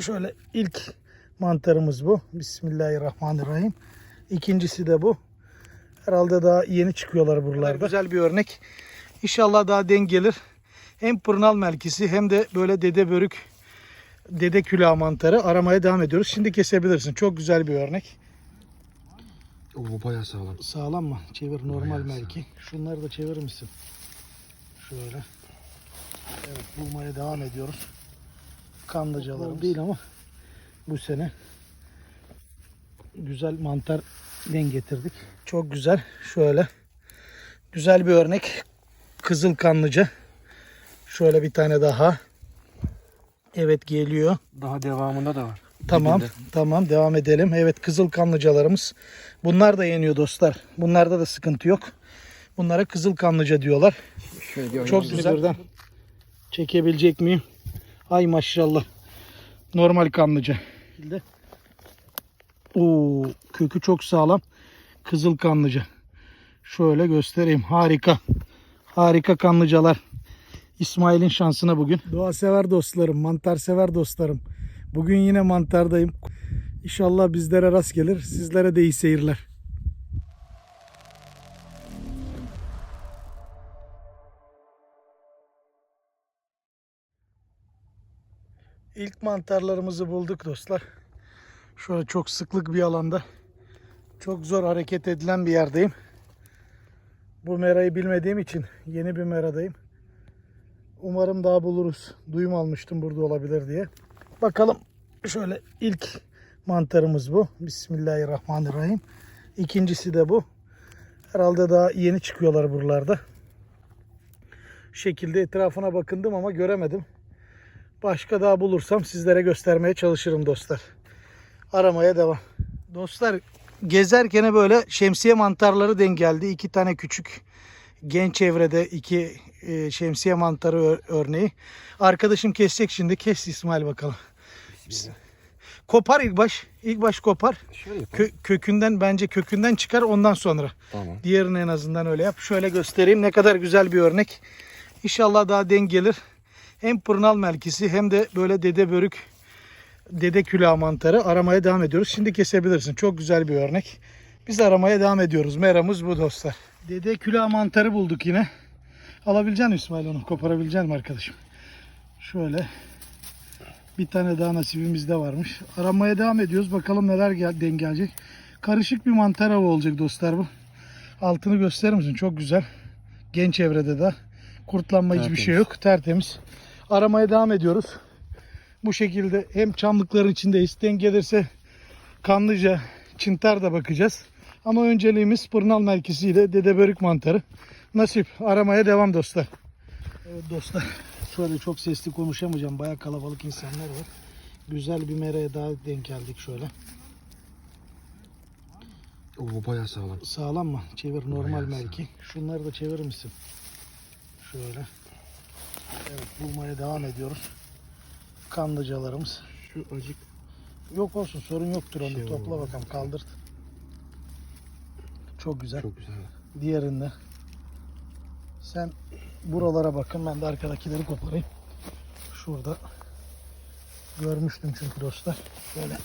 Şöyle ilk mantarımız bu. Bismillahirrahmanirrahim. İkincisi de bu. Herhalde daha yeni çıkıyorlar buralarda. Güzel bir örnek. İnşallah daha denk gelir. Hem pırnal melkisi hem de böyle dede börük, dede külah mantarı aramaya devam ediyoruz. Şimdi kesebilirsin. Çok güzel bir örnek. Oo bayağı sağlam. Sağlam mı? Çevir normal Bayağı melki. Şunları da çevirir misin? Şöyle. Evet bulmaya devam ediyoruz. Kanlıcalar değil ama bu sene güzel mantar denk getirdik. Çok güzel. Şöyle. Güzel bir örnek. Kızıl kanlıca. Şöyle bir tane daha. Evet geliyor. Daha devamında da var. Tamam, Dibinde. tamam devam edelim. Evet kızıl kanlıcalarımız. Bunlar da yeniyor dostlar. Bunlarda da sıkıntı yok. Bunlara kızıl kanlıca diyorlar. Şöyle Çok güzel. Birden çekebilecek miyim? Ay maşallah. Normal kanlıca. Oo, kökü çok sağlam. Kızıl kanlıca. Şöyle göstereyim. Harika. Harika kanlıcalar. İsmail'in şansına bugün. Doğa sever dostlarım, mantar sever dostlarım. Bugün yine mantardayım. İnşallah bizlere rast gelir. Sizlere de iyi seyirler. İlk mantarlarımızı bulduk dostlar. Şöyle çok sıklık bir alanda. Çok zor hareket edilen bir yerdeyim. Bu merayı bilmediğim için yeni bir meradayım. Umarım daha buluruz. Duyum almıştım burada olabilir diye. Bakalım şöyle ilk mantarımız bu. Bismillahirrahmanirrahim. İkincisi de bu. Herhalde daha yeni çıkıyorlar buralarda. Şekilde etrafına bakındım ama göremedim. Başka daha bulursam sizlere göstermeye çalışırım dostlar. Aramaya devam. Dostlar gezerken böyle şemsiye mantarları denk geldi. İki tane küçük genç evrede iki e, şemsiye mantarı ör- örneği. Arkadaşım kesecek şimdi. Kes İsmail bakalım. Kopar ilk baş. İlk baş kopar. Şöyle. Kö- kökünden bence kökünden çıkar ondan sonra. Tamam. Diğerini en azından öyle yap. Şöyle göstereyim ne kadar güzel bir örnek. İnşallah daha denk gelir. Hem pırnal melkisi hem de böyle dede börük, dede külah mantarı aramaya devam ediyoruz. Şimdi kesebilirsin. Çok güzel bir örnek. Biz aramaya devam ediyoruz. Meramız bu dostlar. Dede külah mantarı bulduk yine. Alabilecek misin İsmail onu? Koparabilecek misin arkadaşım? Şöyle. Bir tane daha nasibimizde varmış. Aramaya devam ediyoruz. Bakalım neler gel denk gelecek. Karışık bir mantar avı olacak dostlar bu. Altını gösterir misin? Çok güzel. Genç evrede de. Kurtlanma hiçbir şey yok. Tertemiz. Aramaya devam ediyoruz. Bu şekilde hem çamlıkların içindeyiz. Denk gelirse kanlıca, çintar da bakacağız. Ama önceliğimiz pırnal merkeziyle dede börük mantarı. Nasip. Aramaya devam dostlar. Evet dostlar. Şöyle çok sesli konuşamayacağım. Baya kalabalık insanlar var. Güzel bir meraya daha denk geldik şöyle. Oo bayağı sağlam. Sağlam mı? Çevir normal Bayağı melki. Şunları da çevirir misin? Şöyle. Evet bulmaya devam ediyoruz. Kanlıcalarımız. Şu acık Yok olsun sorun yoktur onu. Şey Topla bakalım kaldırt. Çok güzel. çok güzel. Diğerinde. Sen buralara bakın ben de arkadakileri koparayım. Şurada görmüştüm çünkü dostlar. Böyle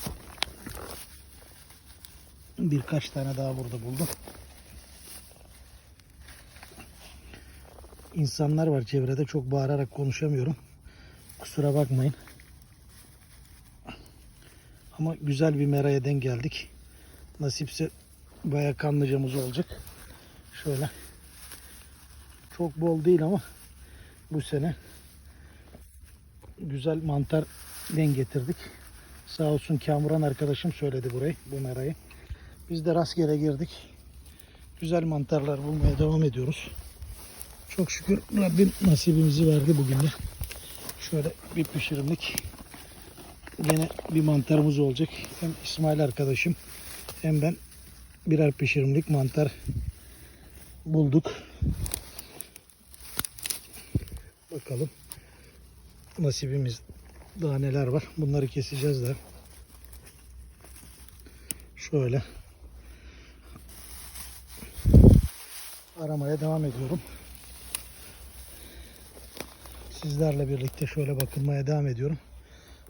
birkaç tane daha burada buldum. İnsanlar var çevrede çok bağırarak konuşamıyorum. Kusura bakmayın. Ama güzel bir meraya denk geldik. Nasipse bayağı kanlıcamız olacak. Şöyle. Çok bol değil ama bu sene güzel mantar denk getirdik. Sağ olsun Kamuran arkadaşım söyledi burayı, bu merayı. Biz de rastgele girdik. Güzel mantarlar bulmaya devam ediyoruz. Çok şükür Rabbim nasibimizi verdi bugün de. Şöyle bir pişirimlik gene bir mantarımız olacak. Hem İsmail arkadaşım hem ben birer pişirimlik mantar bulduk. Bakalım nasibimiz daha neler var. Bunları keseceğiz de. Şöyle. Aramaya devam ediyorum. Sizlerle birlikte şöyle bakılmaya devam ediyorum.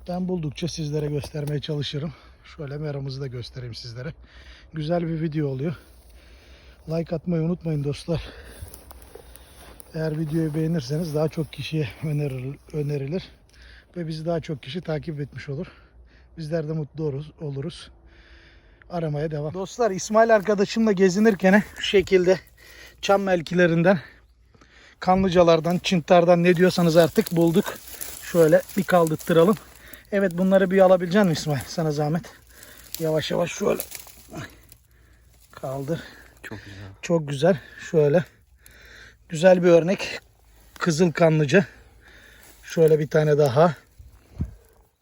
Ben buldukça sizlere göstermeye çalışırım. Şöyle meramızı da göstereyim sizlere. Güzel bir video oluyor. Like atmayı unutmayın dostlar. Eğer videoyu beğenirseniz daha çok kişiye önerir, önerilir. Ve bizi daha çok kişi takip etmiş olur. Bizler de mutlu oluruz. Aramaya devam. Dostlar İsmail arkadaşımla gezinirken şu şekilde çam melkilerinden, kanlıcalardan, çintardan ne diyorsanız artık bulduk. Şöyle bir kaldırttıralım. Evet bunları bir alabilecek misin İsmail? Sana zahmet. Yavaş yavaş şöyle. Kaldır. Çok güzel. Çok güzel. Şöyle. Güzel bir örnek. Kızıl kanlıca. Şöyle bir tane daha.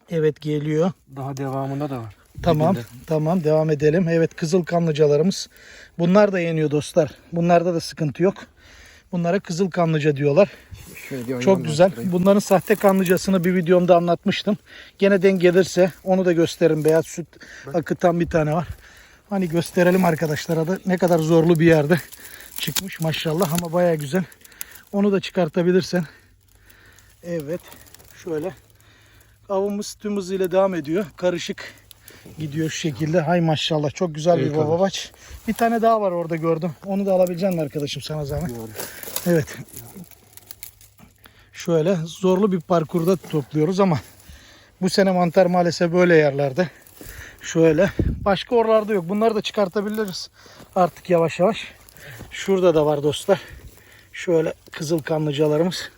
Evet geliyor. Daha devamında da var. Tamam. Dibinde. Tamam devam edelim. Evet kızıl kanlıcalarımız. Bunlar da yeniyor dostlar. Bunlarda da sıkıntı yok. Bunlara kızıl kanlıca diyorlar. Şöyle Çok güzel. Bunların sahte kanlıcasını bir videomda anlatmıştım. Gene denk gelirse onu da gösteririm. Beyaz süt akıtan bir tane var. Hani gösterelim arkadaşlara da ne kadar zorlu bir yerde çıkmış maşallah ama baya güzel. Onu da çıkartabilirsen. Evet. Şöyle. Avımız tüm hızıyla devam ediyor. Karışık gidiyor şu şekilde. Hay maşallah çok güzel bir Evet, baba abi. baç. Bir tane daha var orada gördüm. Onu da alabilecek misin arkadaşım sana zahmet? Doğru. Evet. Şöyle zorlu bir parkurda topluyoruz ama bu sene mantar maalesef böyle yerlerde. Şöyle. Başka oralarda yok. Bunları da çıkartabiliriz artık yavaş yavaş. Şurada da var dostlar. Şöyle kızıl kanlıcalarımız.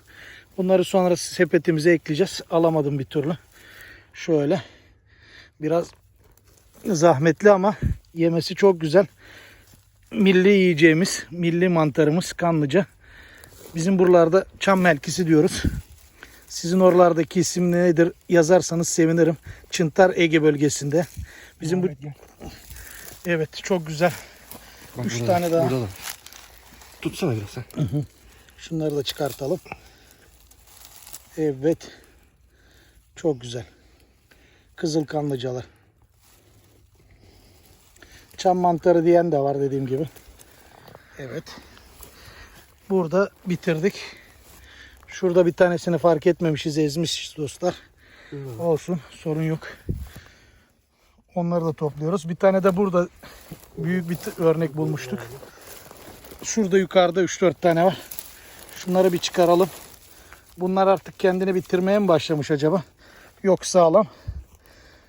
Bunları sonra sepetimize ekleyeceğiz. Alamadım bir türlü. Şöyle. Biraz zahmetli ama yemesi çok güzel. Milli yiyeceğimiz, milli mantarımız kanlıca. Bizim buralarda çam melkisi diyoruz. Sizin oralardaki isim nedir yazarsanız sevinirim. Çıntar Ege bölgesinde. Bizim bu Evet, çok güzel. Bak Üç burada da- tane daha. Burada da. Tutsana biraz sen. Şunları da çıkartalım. Evet. Çok güzel. Kızıl kanlıcalar. Çam mantarı diyen de var dediğim gibi. Evet. Burada bitirdik. Şurada bir tanesini fark etmemişiz, ezmişiz dostlar. Olsun, sorun yok. Onları da topluyoruz. Bir tane de burada büyük bir örnek bulmuştuk. Şurada yukarıda 3-4 tane var. Şunları bir çıkaralım. Bunlar artık kendini bitirmeye mi başlamış acaba? Yok sağlam.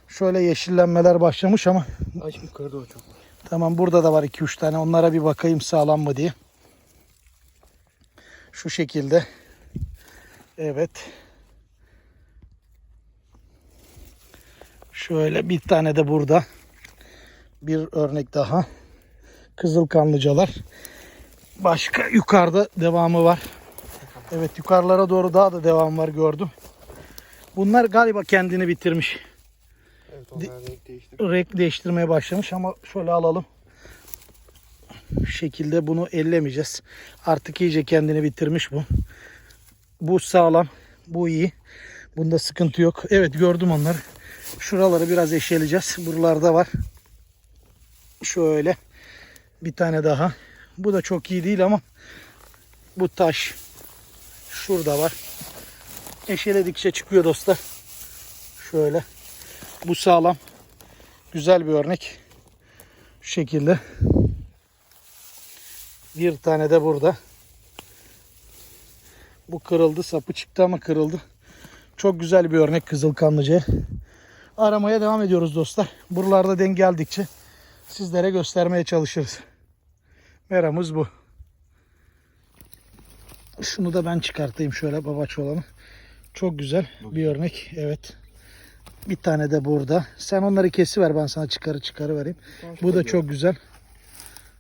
Şöyle yeşillenmeler başlamış ama Aç yukarıda o çok var. Tamam burada da var 2-3 tane. Onlara bir bakayım sağlam mı diye. Şu şekilde. Evet. Şöyle bir tane de burada. Bir örnek daha. Kızıl kanlıcalar. Başka yukarıda devamı var. Evet yukarılara doğru daha da devam var gördüm. Bunlar galiba kendini bitirmiş. Evet onlar renk değişti. Renk değiştirmeye başlamış ama şöyle alalım. Şu şekilde bunu ellemeyeceğiz. Artık iyice kendini bitirmiş bu. Bu sağlam. Bu iyi. Bunda sıkıntı yok. Evet gördüm onları. Şuraları biraz eşeleyeceğiz. Buralarda var. Şöyle. Bir tane daha. Bu da çok iyi değil ama bu taş. Şurada var. Eşeledikçe çıkıyor dostlar. Şöyle. Bu sağlam. Güzel bir örnek. Şu şekilde. Bir tane de burada. Bu kırıldı. Sapı çıktı ama kırıldı. Çok güzel bir örnek kızıl kanlıcaya. Aramaya devam ediyoruz dostlar. Buralarda denk geldikçe sizlere göstermeye çalışırız. Meramız bu. Şunu da ben çıkartayım şöyle babaç olanı. Çok güzel bir örnek. Evet. Bir tane de burada. Sen onları kesiver ben sana çıkarı çıkarı vereyim. Bu da çok güzel.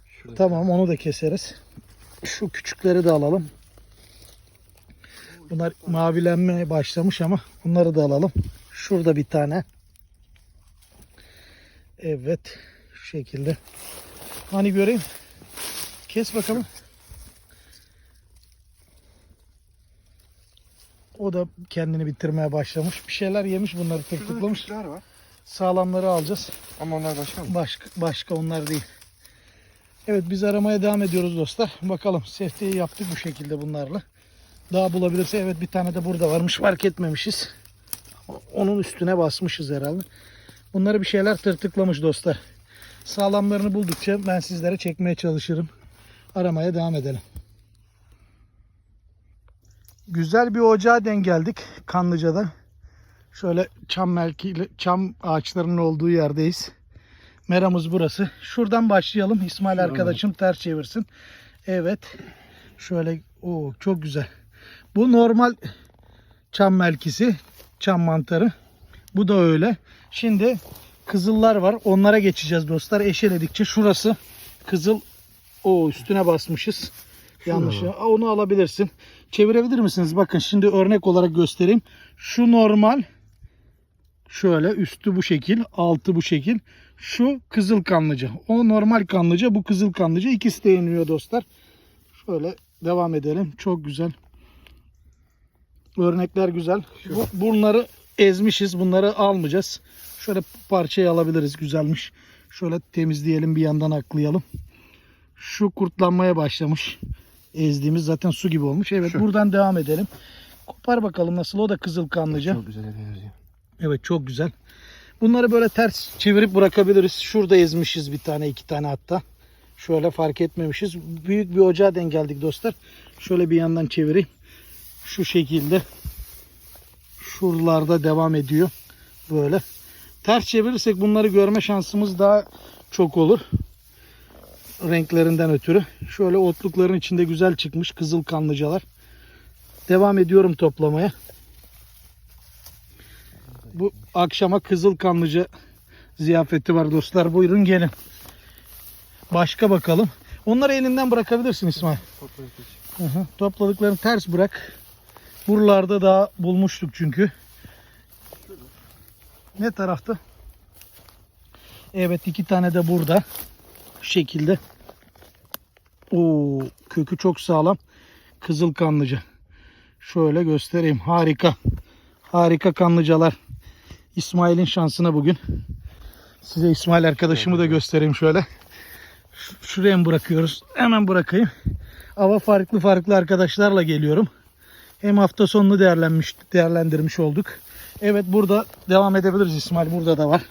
Şurada. Tamam onu da keseriz. Şu küçükleri de alalım. Bunlar mavilenmeye başlamış ama bunları da alalım. Şurada bir tane. Evet. Şu şekilde. Hani göreyim. Kes bakalım. O da kendini bitirmeye başlamış. Bir şeyler yemiş bunları Şurada da tıklamış. küçükler var. Sağlamları alacağız. Ama onlar başka mı? Başka, başka onlar değil. Evet biz aramaya devam ediyoruz dostlar. Bakalım sefteyi yaptık bu şekilde bunlarla. Daha bulabilirse evet bir tane de burada varmış fark etmemişiz. Onun üstüne basmışız herhalde. Bunları bir şeyler tırtıklamış dostlar. Sağlamlarını buldukça ben sizlere çekmeye çalışırım. Aramaya devam edelim. Güzel bir ocağa denk geldik Kanlıca'da. Şöyle çam melkiyle, çam ağaçlarının olduğu yerdeyiz. Meramız burası. Şuradan başlayalım. İsmail arkadaşım ters çevirsin. Evet. Şöyle o çok güzel. Bu normal çam melkisi, çam mantarı. Bu da öyle. Şimdi kızıllar var. Onlara geçeceğiz dostlar. Eşeledikçe şurası kızıl o üstüne basmışız. Yanlış. Aa, Onu alabilirsin. Çevirebilir misiniz? Bakın şimdi örnek olarak göstereyim. Şu normal şöyle üstü bu şekil, altı bu şekil. Şu kızıl kanlıca. O normal kanlıca, bu kızıl kanlıca. İkisi de yeniliyor dostlar. Şöyle devam edelim. Çok güzel. Örnekler güzel. Bu, bunları ezmişiz. Bunları almayacağız. Şöyle parçayı alabiliriz. Güzelmiş. Şöyle temizleyelim bir yandan aklayalım. Şu kurtlanmaya başlamış. Ezdiğimiz zaten su gibi olmuş. Evet Şu. buradan devam edelim. Kopar bakalım nasıl. O da kızıl kanlıca. Çok güzel benziyor. Evet çok güzel. Bunları böyle ters çevirip bırakabiliriz. Şurada ezmişiz bir tane iki tane hatta. Şöyle fark etmemişiz. Büyük bir ocağa denk geldik dostlar. Şöyle bir yandan çevireyim. Şu şekilde. Şuralarda devam ediyor. Böyle. Ters çevirirsek bunları görme şansımız daha çok olur. Renklerinden ötürü. Şöyle otlukların içinde güzel çıkmış kızıl kanlıcalar. Devam ediyorum toplamaya. Bu akşama Kızıl Kanlıca ziyafeti var dostlar. Buyurun gelin. Başka bakalım. Onları elinden bırakabilirsin İsmail. Topladıklarını ters bırak. Buralarda daha bulmuştuk çünkü. Ne tarafta? Evet iki tane de burada. Şu şekilde. Oo, kökü çok sağlam. Kızıl kanlıca. Şöyle göstereyim. Harika. Harika kanlıcalar. İsmail'in şansına bugün. Size İsmail arkadaşımı da göstereyim şöyle. Şuraya mı bırakıyoruz? Hemen bırakayım. Ama farklı farklı arkadaşlarla geliyorum. Hem hafta sonunu değerlenmiş, değerlendirmiş olduk. Evet burada devam edebiliriz İsmail. Burada da var.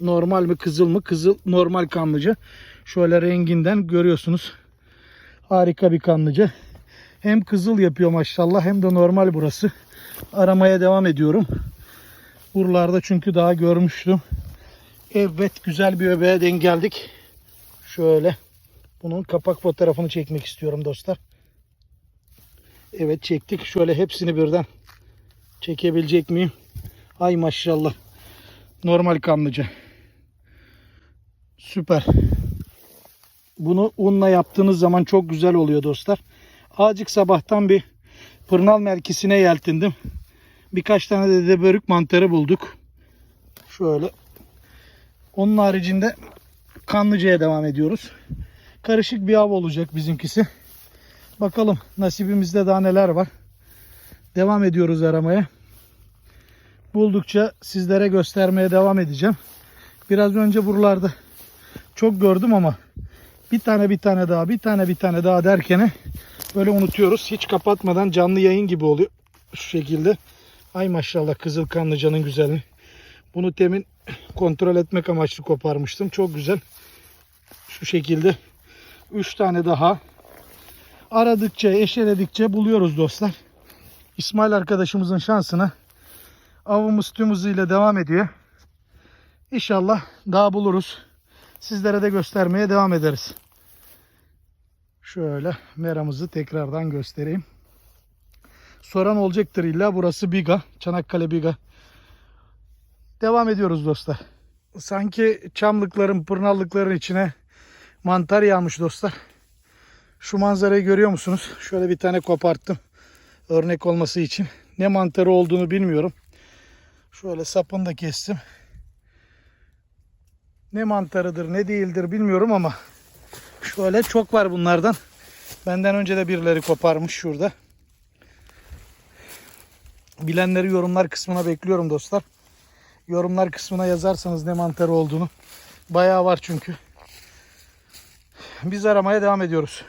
Normal mi kızıl mı? Kızıl normal kanlıca. Şöyle renginden görüyorsunuz. Harika bir kanlıca. Hem kızıl yapıyor maşallah hem de normal burası. Aramaya devam ediyorum. Buralarda çünkü daha görmüştüm. Evet güzel bir öbeğe denk geldik. Şöyle. Bunun kapak fotoğrafını çekmek istiyorum dostlar. Evet çektik. Şöyle hepsini birden çekebilecek miyim? Ay maşallah. Normal kanlıca. Süper. Bunu unla yaptığınız zaman çok güzel oluyor dostlar. Azıcık sabahtan bir pırnal merkisine yeltindim. Birkaç tane de, de börük mantarı bulduk. Şöyle. Onun haricinde Kanlıca'ya devam ediyoruz. Karışık bir av olacak bizimkisi. Bakalım nasibimizde daha neler var. Devam ediyoruz aramaya. Buldukça sizlere göstermeye devam edeceğim. Biraz önce buralarda çok gördüm ama bir tane bir tane daha bir tane bir tane daha derken böyle unutuyoruz. Hiç kapatmadan canlı yayın gibi oluyor. Şu şekilde. Ay maşallah Kızıl Kanlıca'nın güzelliği. Bunu temin kontrol etmek amaçlı koparmıştım. Çok güzel. Şu şekilde. 3 tane daha. Aradıkça, eşeledikçe buluyoruz dostlar. İsmail arkadaşımızın şansına avımız tüm hızıyla devam ediyor. İnşallah daha buluruz. Sizlere de göstermeye devam ederiz. Şöyle meramızı tekrardan göstereyim. Soran olacaktır illa burası Biga. Çanakkale Biga. Devam ediyoruz dostlar. Sanki çamlıkların, pırnallıkların içine mantar yağmış dostlar. Şu manzarayı görüyor musunuz? Şöyle bir tane koparttım. Örnek olması için. Ne mantarı olduğunu bilmiyorum. Şöyle sapını da kestim. Ne mantarıdır ne değildir bilmiyorum ama şöyle çok var bunlardan. Benden önce de birileri koparmış şurada. Bilenleri yorumlar kısmına bekliyorum dostlar. Yorumlar kısmına yazarsanız ne mantarı olduğunu. Bayağı var çünkü. Biz aramaya devam ediyoruz.